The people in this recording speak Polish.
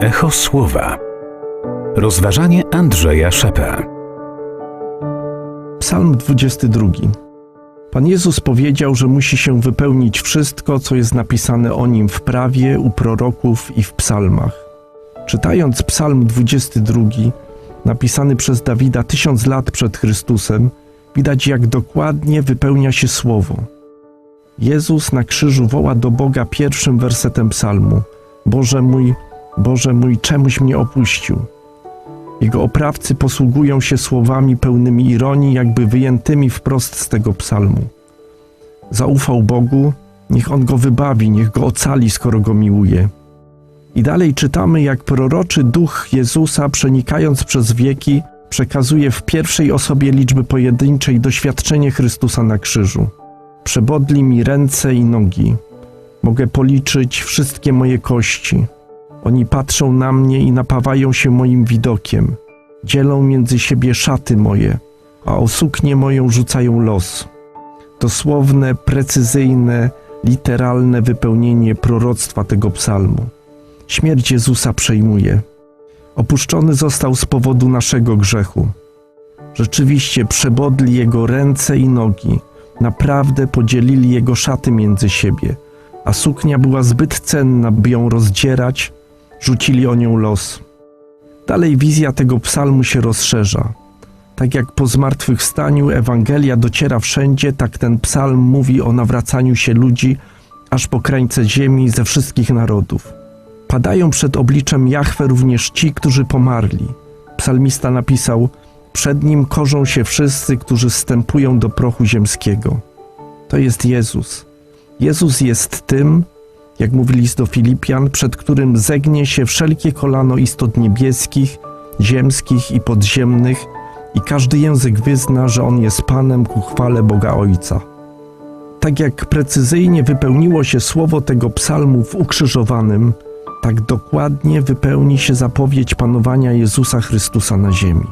Echo Słowa. Rozważanie Andrzeja Szepę. Psalm 22. Pan Jezus powiedział, że musi się wypełnić wszystko, co jest napisane o nim w prawie, u proroków i w psalmach. Czytając Psalm 22, napisany przez Dawida tysiąc lat przed Chrystusem, widać jak dokładnie wypełnia się słowo. Jezus na krzyżu woła do Boga pierwszym wersetem psalmu: Boże mój, Boże mój, czemuś mnie opuścił? Jego oprawcy posługują się słowami pełnymi ironii, jakby wyjętymi wprost z tego psalmu. Zaufał Bogu, niech on go wybawi, niech go ocali, skoro go miłuje. I dalej czytamy, jak proroczy duch Jezusa, przenikając przez wieki, przekazuje w pierwszej osobie liczby pojedynczej doświadczenie Chrystusa na krzyżu. Przebodli mi ręce i nogi. Mogę policzyć wszystkie moje kości. Oni patrzą na mnie i napawają się moim widokiem. Dzielą między siebie szaty moje, a o suknię moją rzucają los. Dosłowne, precyzyjne, literalne wypełnienie proroctwa tego psalmu. Śmierć Jezusa przejmuje. Opuszczony został z powodu naszego grzechu. Rzeczywiście przebodli jego ręce i nogi, naprawdę podzielili jego szaty między siebie, a suknia była zbyt cenna, by ją rozdzierać, rzucili o nią los. Dalej wizja tego psalmu się rozszerza. Tak jak po zmartwychwstaniu Ewangelia dociera wszędzie, tak ten psalm mówi o nawracaniu się ludzi aż po krańce ziemi ze wszystkich narodów. Padają przed obliczem Jahwe również ci, którzy pomarli. Psalmista napisał: Przed nim korzą się wszyscy, którzy wstępują do prochu ziemskiego. To jest Jezus. Jezus jest tym, jak mówi list do Filipian, przed którym zegnie się wszelkie kolano istot niebieskich, ziemskich i podziemnych, i każdy język wyzna, że On jest Panem ku chwale Boga Ojca. Tak jak precyzyjnie wypełniło się słowo tego psalmu w ukrzyżowanym, tak dokładnie wypełni się zapowiedź panowania Jezusa Chrystusa na ziemi.